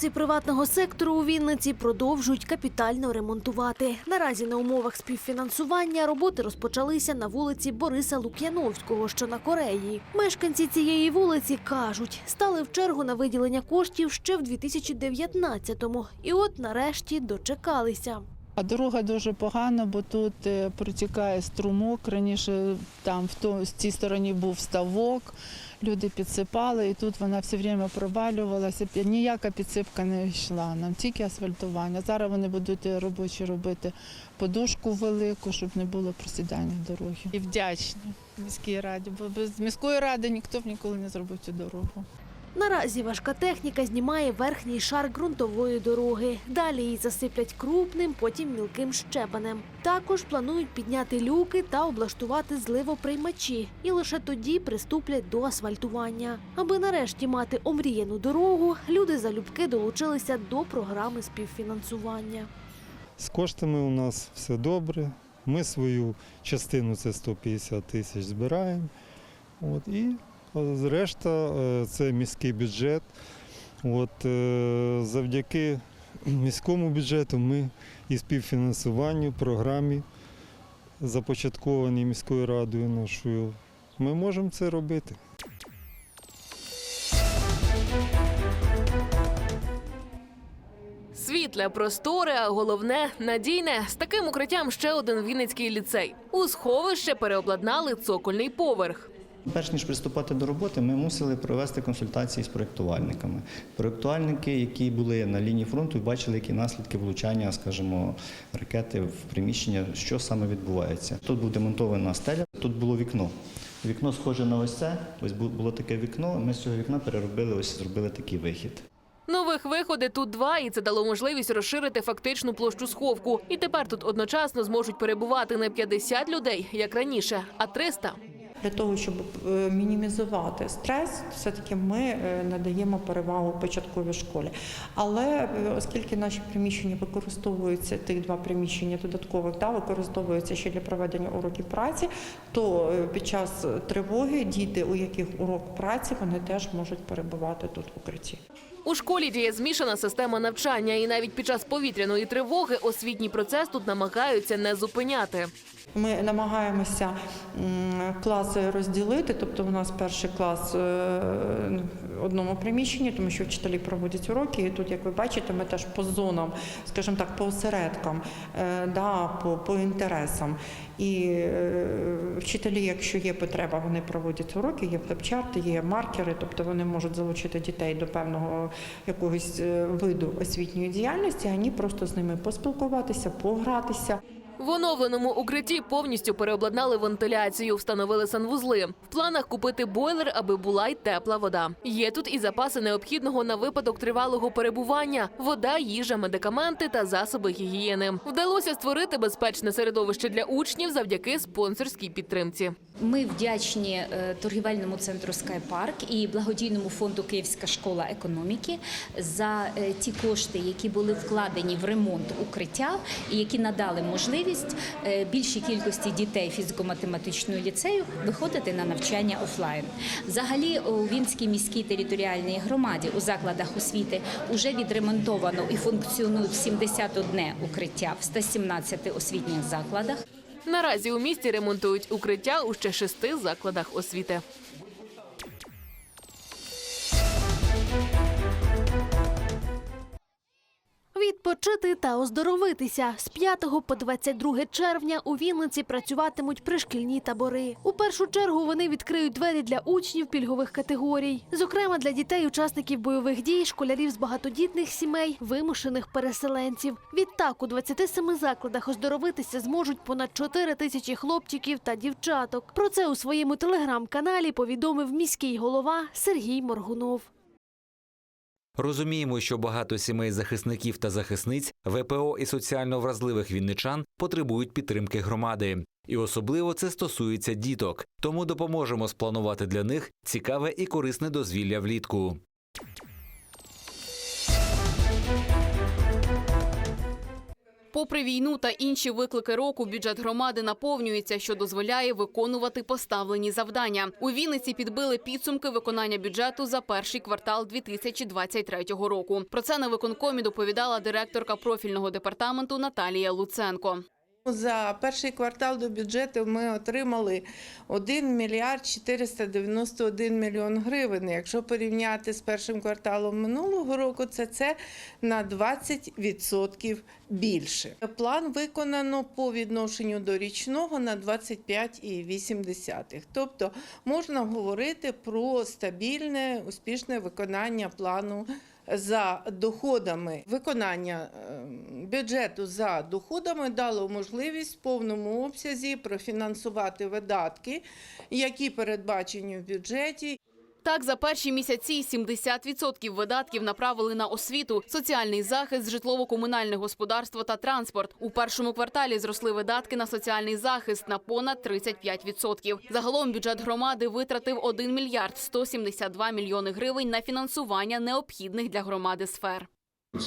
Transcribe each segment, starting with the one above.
вулиці приватного сектору у Вінниці продовжують капітально ремонтувати. Наразі на умовах співфінансування роботи розпочалися на вулиці Бориса Лук'яновського, що на Кореї. Мешканці цієї вулиці кажуть, стали в чергу на виділення коштів ще в 2019-му. І от нарешті дочекалися. А дорога дуже погана, бо тут е, протікає струмок. Раніше там в цій стороні був ставок, люди підсипали, і тут вона все время провалювалася. Ніяка підсипка не йшла нам, тільки асфальтування. Зараз вони будуть е, робочі робити подушку велику, щоб не було просідання дороги. І вдячні міській раді, бо без міської ради ніхто б ніколи не зробив цю дорогу. Наразі важка техніка знімає верхній шар ґрунтової дороги. Далі її засиплять крупним, потім мілким щебенем. Також планують підняти люки та облаштувати зливоприймачі. І лише тоді приступлять до асфальтування. Аби нарешті мати омріяну дорогу, люди залюбки долучилися до програми співфінансування. З коштами у нас все добре. Ми свою частину, це 150 тисяч, збираємо. От, і е, решта е, це міський бюджет. От, е, завдяки міському бюджету ми і співфінансуванню програмі, започаткованій міською радою нашою, ми можемо це робити. Світле, просторе, а головне надійне. З таким укриттям ще один Вінницький ліцей. У сховище переобладнали цокольний поверх. Перш ніж приступати до роботи, ми мусили провести консультації з проєктувальниками. Проєктувальники, які були на лінії фронту, бачили, які наслідки влучання, скажімо, ракети в приміщення, що саме відбувається. Тут був демонтована стеля, тут було вікно. Вікно схоже на ось це. Ось було таке вікно. Ми з цього вікна переробили, ось зробили такий вихід. Нових виходи тут два, і це дало можливість розширити фактичну площу сховку. І тепер тут одночасно зможуть перебувати не 50 людей, як раніше, а 300. Для того, щоб е, мінімізувати стрес, все-таки ми е, надаємо перевагу початковій школі. Але е, оскільки наші приміщення використовуються, тих два приміщення додаткових да, використовуються ще для проведення уроків праці, то під час тривоги діти, у яких урок праці, вони теж можуть перебувати тут в укритті. У школі діє змішана система навчання, і навіть під час повітряної тривоги освітній процес тут намагаються не зупиняти. Ми намагаємося класи розділити, тобто у нас перший клас е, в одному приміщенні, тому що вчителі проводять уроки. І тут, як ви бачите, ми теж по зонам, скажімо так, по осередкам, е, да, по, по інтересам. І е, вчителі, якщо є потреба, вони проводять уроки, є флепчарти, є маркери, тобто вони можуть залучити дітей до певного якогось виду освітньої діяльності, а вони просто з ними поспілкуватися, погратися. В оновленому укритті повністю переобладнали вентиляцію, встановили санвузли. В планах купити бойлер, аби була й тепла вода. Є тут і запаси необхідного на випадок тривалого перебування: вода, їжа, медикаменти та засоби гігієни. Вдалося створити безпечне середовище для учнів завдяки спонсорській підтримці. Ми вдячні е, торгівельному центру Скайпарк і благодійному фонду Київська школа економіки за е, ті кошти, які були вкладені в ремонт укриття і які надали можливість е, більшій кількості дітей фізико-математичного ліцею виходити на навчання офлайн. Взагалі у Вінській міській територіальній громаді у закладах освіти вже відремонтовано і функціонують 71 укриття в 117 освітніх закладах. Наразі у місті ремонтують укриття у ще шести закладах освіти. Відпочити та оздоровитися з 5 по 22 червня у Вінниці працюватимуть пришкільні табори. У першу чергу вони відкриють двері для учнів пільгових категорій, зокрема для дітей, учасників бойових дій, школярів з багатодітних сімей, вимушених переселенців. Відтак у 27 закладах оздоровитися зможуть понад 4 тисячі хлопчиків та дівчаток. Про це у своєму телеграм-каналі повідомив міський голова Сергій Моргунов. Розуміємо, що багато сімей захисників та захисниць, ВПО і соціально вразливих вінничан потребують підтримки громади. І особливо це стосується діток. Тому допоможемо спланувати для них цікаве і корисне дозвілля влітку. Попри війну та інші виклики року, бюджет громади наповнюється, що дозволяє виконувати поставлені завдання. У Вінниці підбили підсумки виконання бюджету за перший квартал 2023 року. Про це на виконкомі доповідала директорка профільного департаменту Наталія Луценко. За перший квартал до бюджету ми отримали 1 мільярд 491 мільйон гривень. Якщо порівняти з першим кварталом минулого року, це це на 20% більше. План виконано по відношенню до річного на 25,8. Тобто можна говорити про стабільне, успішне виконання плану за доходами. Виконання е, бюджету за доходами дало можливість в повному обсязі профінансувати видатки, які передбачені в бюджеті. Так, за перші місяці 70% видатків направили на освіту, соціальний захист, житлово-комунальне господарство та транспорт. У першому кварталі зросли видатки на соціальний захист на понад 35%. Загалом бюджет громади витратив 1 мільярд 172 мільйони гривень на фінансування необхідних для громади сфер.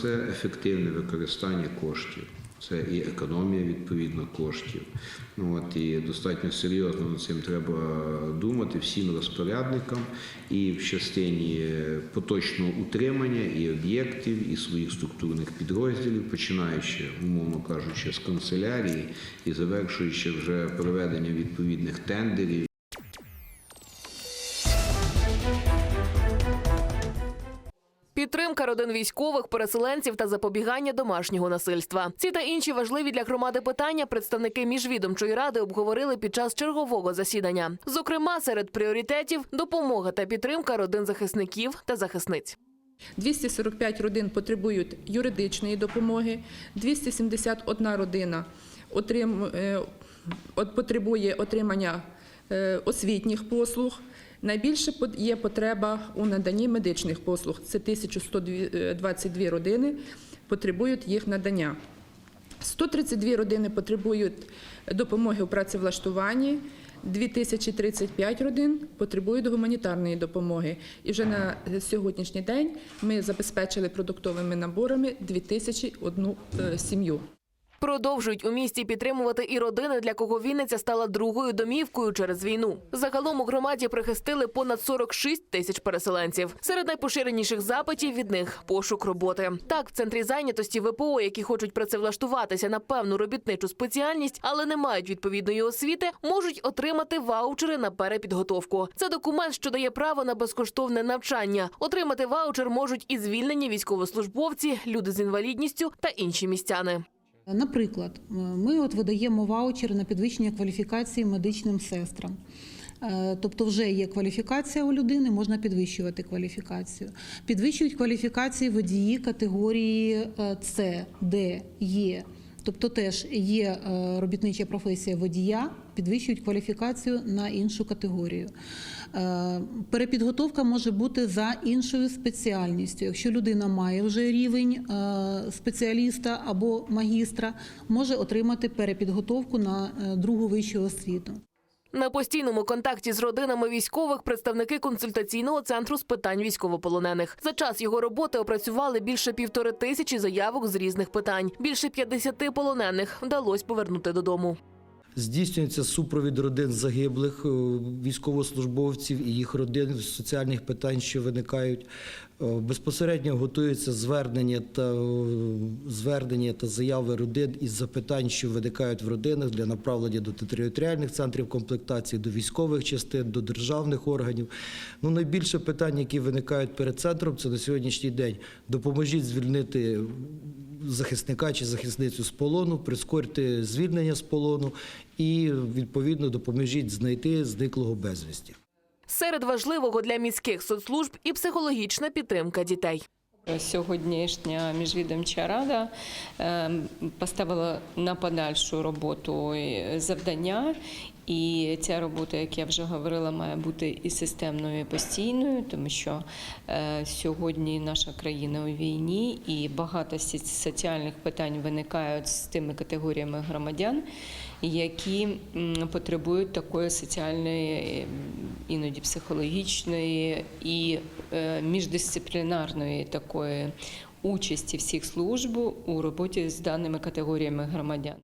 Це ефективне використання коштів, це і економія відповідно коштів. Ну, от, і достатньо серйозно над цим треба думати всім розпорядникам і в частині поточного утримання і об'єктів, і своїх структурних підрозділів, починаючи, умовно кажучи, з канцелярії і завершуючи вже проведенням відповідних тендерів. Родин військових, переселенців та запобігання домашнього насильства. Ці та інші важливі для громади питання представники міжвідомчої ради обговорили під час чергового засідання. Зокрема, серед пріоритетів допомога та підтримка родин захисників та захисниць. 245 родин потребують юридичної допомоги, 271 родина е, от- потребує отримання е, освітніх послуг. Найбільше є потреба у наданні медичних послуг. Це 1122 родини потребують їх надання. 132 родини потребують допомоги у працевлаштуванні, 2035 родин потребують гуманітарної допомоги. І вже на сьогоднішній день ми забезпечили продуктовими наборами 2001 е, сім'ю. Продовжують у місті підтримувати і родини, для кого Вінниця стала другою домівкою через війну. Загалом у громаді прихистили понад 46 тисяч переселенців. Серед найпоширеніших запитів від них пошук роботи. Так, в центрі зайнятості ВПО, які хочуть працевлаштуватися на певну робітничу спеціальність, але не мають відповідної освіти, можуть отримати ваучери на перепідготовку. Це документ, що дає право на безкоштовне навчання. Отримати ваучер можуть і звільнені військовослужбовці, люди з інвалідністю та інші містяни. Наприклад, ми от видаємо ваучери на підвищення кваліфікації медичним сестрам. Е, Тобто вже є кваліфікація у людини, можна підвищувати кваліфікацію. Підвищують кваліфікації водії категорії е, С, Д, Є. Тобто теж є е, робітнича професія водія, підвищують кваліфікацію на іншу категорію. Е, Перепідготовка може бути за іншою спеціальністю. Якщо людина має вже рівень е, спеціаліста або магістра, може отримати перепідготовку на е, другу вищу освіту. На постійному контакті з родинами військових представники консультаційного центру з питань військовополонених. За час його роботи опрацювали більше півтори тисячі заявок з різних питань. Більше 50 полонених вдалося повернути додому. Здійснюється супровід родин загиблих е, військовослужбовців і їх родин з соціальних питань, що виникають. Е, Безпосередньо готуються звернення та е, звернення та заяви родин із запитань, що виникають в родинах для направлення до територіальних центрів комплектації, до військових частин, до державних органів. Ну, найбільше питань, які виникають перед центром, це на сьогоднішній день. Допоможіть звільнити захисника чи захисницю з полону, прискорити звільнення з полону і відповідно допоможіть знайти зниклого безвісті. Серед важливого для міських соцслужб і психологічна підтримка дітей. Сьогоднішня міжвідомча рада е, поставила на подальшу роботу завдання, і ця робота, як я вже говорила, має бути і системною, і постійною, тому що е, сьогодні наша країна у війні, і багато соціальних питань виникають з тими категоріями громадян, які потребують такої соціальної, іноді психологічної і е, міждисциплінарної такої участі всіх служб у роботі з даними категоріями громадян.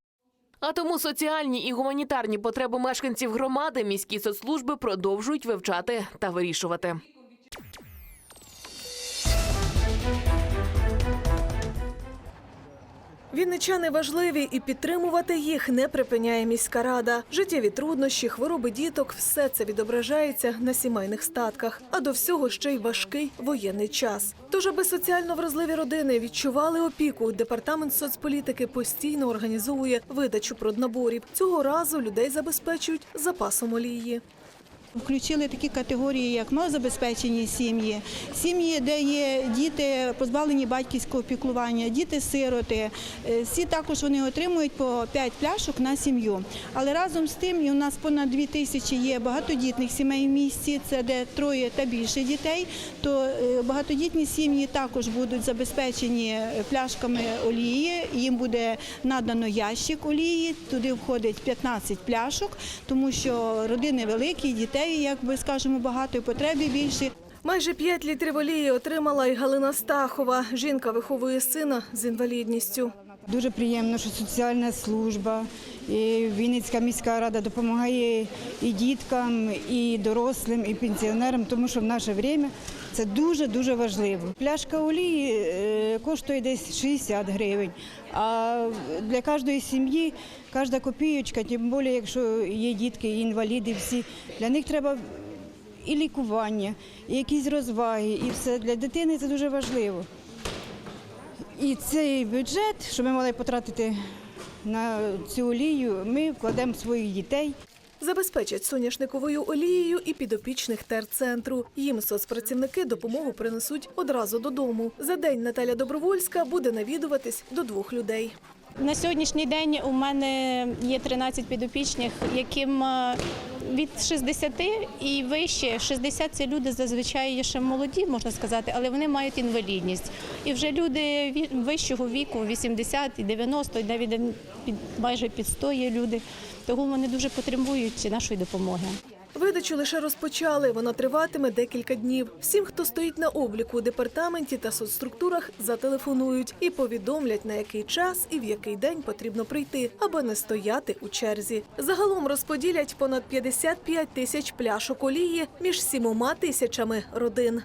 А тому соціальні і гуманітарні потреби мешканців громади міські соцслужби продовжують вивчати та вирішувати. Вінничани важливі і підтримувати їх не припиняє міська рада. Життєві труднощі, хвороби діток все це відображається на сімейних статках. А до всього ще й важкий воєнний час. Тож, аби соціально вразливі родини відчували опіку, департамент соцполітики постійно організовує видачу проднаборів. Цього разу людей забезпечують запасом олії. Включили такі категорії, як малозабезпечені сім'ї, сім'ї, де є діти позбавлені батьківського піклування, діти-сироти. Е, Всі також вони отримують по 5 пляшок на сім'ю. Але разом з тим, і у нас понад 2 тисячі є багатодітних сімей в місті, це де троє та більше дітей, то е, багатодітні сім'ї також будуть забезпечені е, пляшками олії. Їм буде надано ящик олії, туди входить 15 пляшок, тому що родини великі, дітей, як би скажемо, багато і потреби більше. Майже 5 літрів олії отримала і Галина Стахова. Жінка виховує сина з інвалідністю. Дуже приємно, що соціальна служба, і Вінницька міська рада допомагає і діткам, і дорослим, і пенсіонерам, тому що в наше время це дуже дуже важливо. Пляшка олії е, коштує десь 60 гривень. А для кожної сім'ї кожна копійочка, тим більше, якщо є дітки, інваліди, всі для них треба і лікування, і якісь розваги, і все для дитини це дуже важливо. І цей бюджет, що ми мали потратити на цю олію, ми вкладемо своїх дітей. Забезпечать соняшниковою олією і підопічних терцентру. Їм соцпрацівники допомогу принесуть одразу додому. За день Наталя Добровольська буде навідуватись до двох людей. На сьогоднішній день у мене є 13 підопічних, яким е, від 60 і вище. 60 – це люди зазвичай є ще молоді, можна сказати, але вони мають інвалідність. І вже люди вищого віку, 80 і 90, і навіть під, майже під 100 є люди. Тому вони дуже потребують нашої допомоги. Видачу лише розпочали. Вона триватиме декілька днів. Всім, хто стоїть на обліку у департаменті та соцструктурах, зателефонують і повідомлять, на який час і в який день потрібно прийти, аби не стояти у черзі. Загалом розподілять понад 55 тисяч пляшок олії між сімома тисячами родин.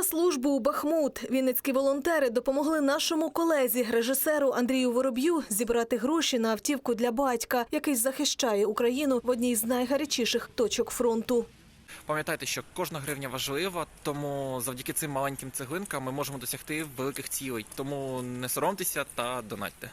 На службу у Бахмут вінницькі волонтери допомогли нашому колезі, режисеру Андрію Вороб'ю, зібрати гроші на автівку для батька, який захищає Україну в одній з найгарячіших точок фронту. Пам'ятайте, що кожна гривня важлива, тому завдяки цим маленьким цеглинкам ми можемо досягти великих цілей. Тому не соромтеся та донатьте.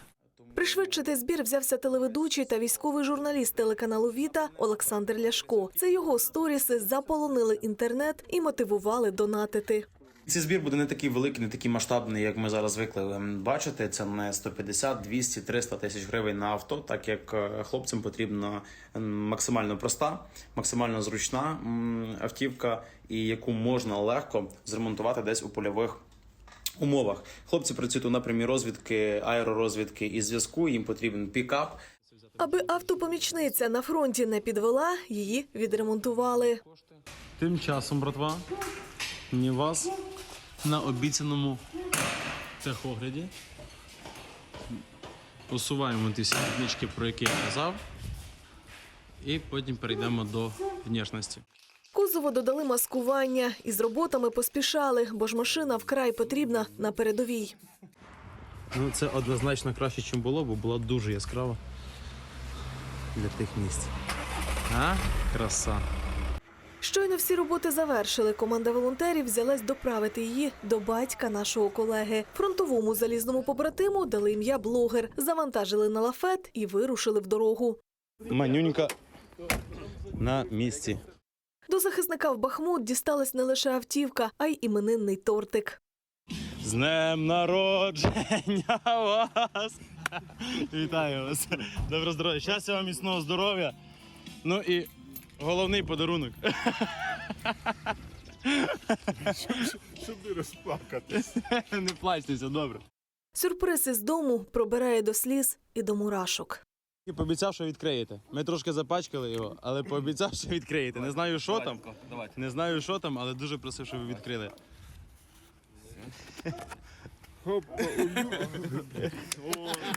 Пришвидшити збір взявся телеведучий та військовий журналіст телеканалу Віта Олександр Ляшко. Це його сторіси заполонили інтернет і мотивували донатити. Цей збір буде не такий великий, не такий масштабний, як ми зараз звикли ем, бачити. Це не 150, 200, 300 тисяч гривень на авто, так як е, хлопцям потрібна ем, максимально проста, максимально зручна автівка, і яку можна легко зремонтувати десь у польових. Умовах хлопці працюють у напрямі розвідки, аеророзвідки і зв'язку. Їм потрібен пікап, Аби автопомічниця на фронті не підвела, її відремонтували. Тим часом, братва, мені вас на обіцяному техогляді усуваємо ті всі дрібнички, про які я казав, і потім перейдемо до внешності. Кузову додали маскування і з роботами поспішали, бо ж машина вкрай потрібна на передовій. Ну, це однозначно краще, ніж було, бо була дуже яскрава для тих місць. А? Краса. Щойно всі роботи завершили. Команда волонтерів взялась доправити її до батька нашого колеги. Фронтовому залізному побратиму дали ім'я блогер, завантажили на лафет і вирушили в дорогу. Манюнька на місці. До захисника в Бахмут дісталась не лише автівка, а й іменинний тортик. З днем народження вас! Вітаю вас! Добро здоров'я! Щастя вам міцного здоров'я! Ну і головний подарунок. Щоб не розплакатись. Не плачтеся, добре. Сюрприз із дому пробирає до сліз і до мурашок. І пообіцяв, що відкриєте. Ми трошки запачкали його, але пообіцяв, що відкриєте. Не знаю, що там. Не знаю, що там, але дуже просив, щоб ви відкрили.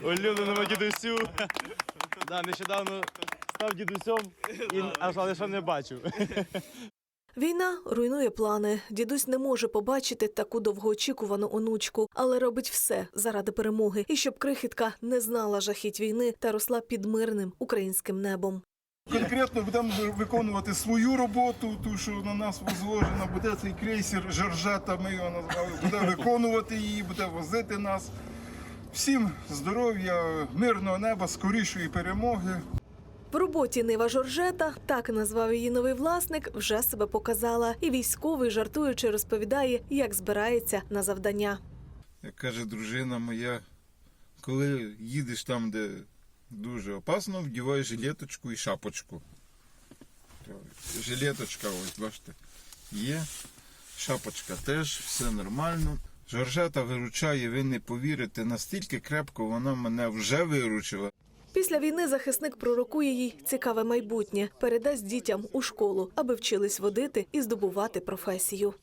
Улюбленому дідусю. Да, нещодавно став дідусем, і, аж, але ще не бачив. Війна руйнує плани. Дідусь не може побачити таку довгоочікувану онучку, але робить все заради перемоги і щоб крихітка не знала жахіть війни та росла під мирним українським небом. Конкретно будемо виконувати свою роботу, ту, що на нас возложена, буде цей крейсер Жоржета, ми його назвали, буде виконувати її, буде возити нас. Всім здоров'я, мирного неба, скорішої перемоги. В роботі Нива Жоржета, так назвав її новий власник, вже себе показала. І військовий, жартуючи, розповідає, як збирається на завдання. Як каже дружина моя, коли їдеш там, де дуже опасно, вдівай жилеточку і шапочку. Жилеточка, ось бачите, є. Шапочка теж, все нормально. Жоржета виручає, ви не повірите, настільки крепко вона мене вже виручила. Після війни захисник пророкує їй цікаве майбутнє, передасть дітям у школу, аби вчились водити і здобувати професію.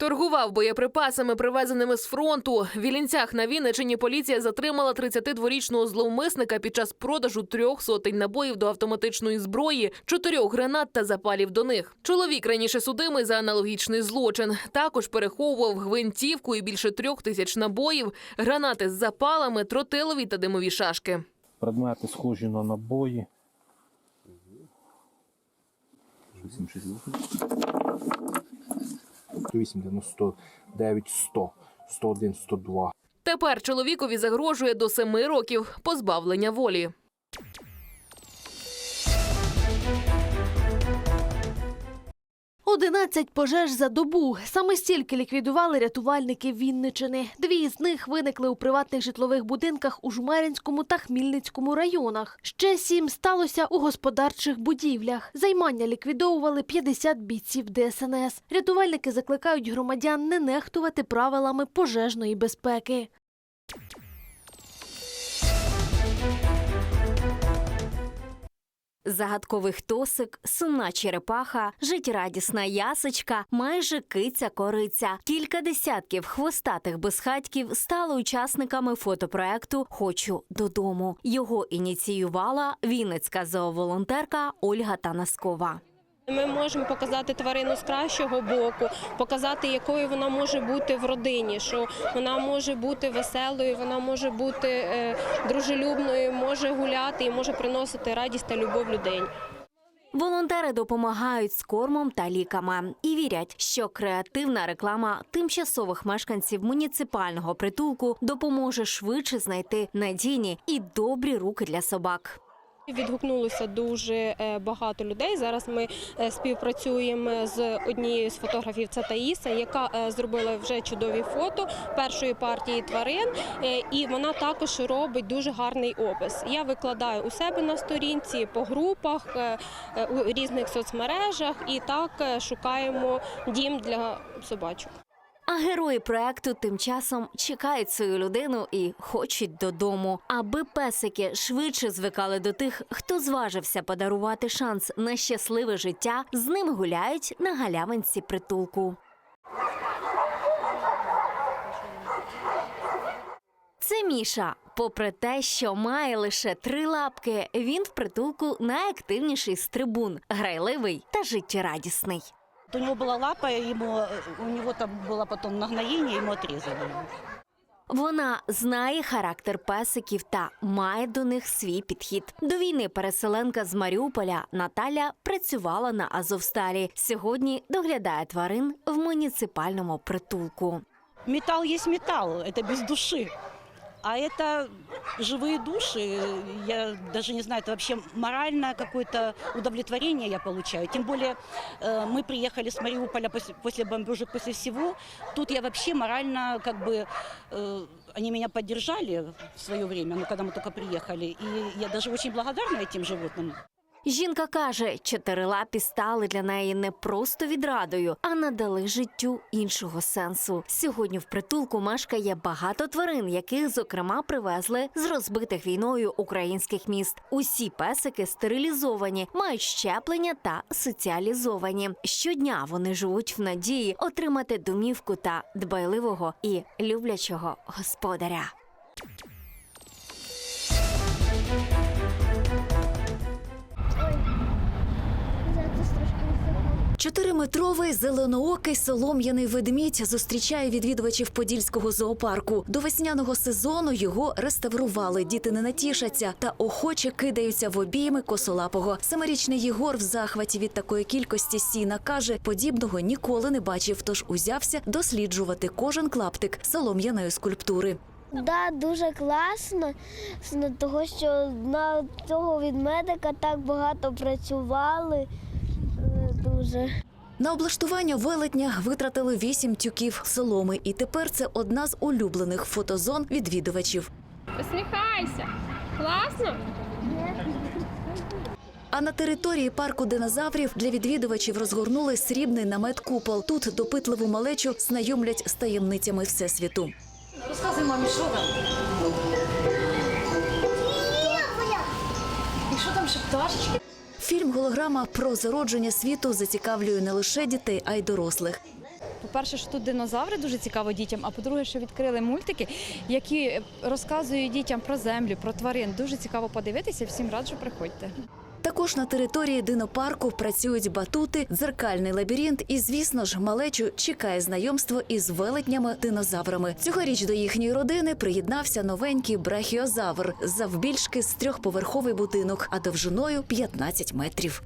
Торгував боєприпасами, привезеними з фронту. В Вілінцях на Вінничині поліція затримала 32-річного зловмисника під час продажу трьох сотень набоїв до автоматичної зброї, чотирьох гранат та запалів до них. Чоловік раніше судимий за аналогічний злочин. Також переховував гвинтівку і більше трьох тисяч набоїв, гранати з запалами, тротилові та димові шашки. Предмети схожі на набої. 8, 99, 100, 101, 102. Тепер чоловікові загрожує до семи років позбавлення волі. Одинадцять пожеж за добу. Саме стільки ліквідували рятувальники Вінничини. Дві з них виникли у приватних житлових будинках у Жмеринському та Хмільницькому районах. Ще сім сталося у господарчих будівлях. Займання ліквідовували 50 бійців ДСНС. Рятувальники закликають громадян не нехтувати правилами пожежної безпеки. Загадковий хтосик, сумна черепаха, життєрадісна ясочка, майже киця-кориця. Кілька десятків хвостатих безхатьків стали учасниками фотопроекту Хочу додому. Його ініціювала вінницька зооволонтерка Ольга Танаскова. Ми можемо показати тварину з кращого боку, показати, якою вона може бути в родині, що вона може бути веселою, вона може бути е, дружелюбною, може гуляти і може приносити радість та любов людей. Волонтери допомагають з кормом та ліками і вірять, що креативна реклама тимчасових мешканців муніципального притулку допоможе швидше знайти надійні і добрі руки для собак. Відгукнулося дуже е, багато людей. Зараз ми е, співпрацюємо з однією з фотографів. Це Таїса, яка е, зробила вже чудові фото першої партії тварин, і вона також робить дуже гарний опис. Я викладаю у себе на сторінці по групах у різних соцмережах, і так шукаємо дім для собачок. А герої проекту тим часом чекають свою людину і хочуть додому, аби песики швидше звикали до тих, хто зважився подарувати шанс на щасливе життя. З ними гуляють на галявинці притулку. Це Міша. Попри те, що має лише три лапки, він в притулку найактивніший стрибун, грайливий та життєрадісний. У него была лапа, ему, у него там было потом нагноение, ему отрезали. Вона знає характер песиків та має до них свій підхід. До війни переселенка з Маріуполя Наталя працювала на Азовсталі. Сьогодні доглядає тварин в муніципальному притулку. Металл есть металл, это без души. А это живые души, я даже не знаю, это вообще моральное какое-то удовлетворение я получаю. Тем более э, мы приехали с Мариуполя после, после бомбежек, после всего. Тут я вообще морально как бы... э, они меня поддержали в свое время, ну, когда мы только приехали. И я даже очень благодарна этим животным. Жінка каже, чотирилапі стали для неї не просто відрадою, а надали життю іншого сенсу. Сьогодні в притулку мешкає багато тварин, яких зокрема привезли з розбитих війною українських міст. Усі песики стерилізовані, мають щеплення та соціалізовані. Щодня вони живуть в надії отримати домівку та дбайливого і люблячого господаря. Чотириметровий зеленоокий солом'яний ведмідь зустрічає відвідувачів подільського зоопарку. До весняного сезону його реставрували. Діти не натішаться та охоче кидаються в обійми косолапого. Семирічний Єгор в захваті від такої кількості сіна каже, подібного ніколи не бачив, тож узявся досліджувати кожен клаптик солом'яної скульптури. Да, дуже класно, того, що на цього відмедика так багато працювали. Дуже. На облаштування велетня витратили вісім тюків соломи, і тепер це одна з улюблених фотозон відвідувачів. Посміхайся. Класно? А на території парку динозаврів для відвідувачів розгорнули срібний намет купол. Тут допитливу малечу знайомлять з таємницями всесвіту. Розказуй мамі, що там? І що там ще пташечки? Фільм Голограма про зародження світу зацікавлює не лише дітей, а й дорослих. По-перше, що тут динозаври дуже цікаво дітям. А по-друге, що відкрили мультики, які розказують дітям про землю, про тварин. Дуже цікаво подивитися. Всім раджу, приходьте. Також на території динопарку працюють батути, дзеркальний лабіринт, і, звісно ж, малечу чекає знайомство із велетнями динозаврами. Цьогоріч до їхньої родини приєднався новенький брахіозавр завбільшки з трьохповерховий будинок, а довжиною 15 метрів.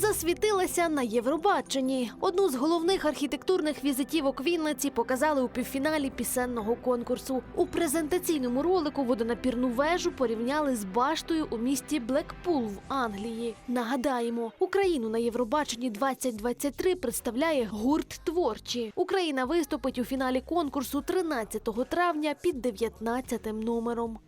Засвітилася на Євробаченні. Одну з головних архітектурних візитівок Вінниці показали у півфіналі пісенного конкурсу. У презентаційному ролику водонапірну вежу порівняли з баштою у місті Блекпул в Англії. Нагадаємо, Україну на Євробаченні 2023 представляє гурт творчі. Україна виступить у фіналі конкурсу 13 травня під 19 номером.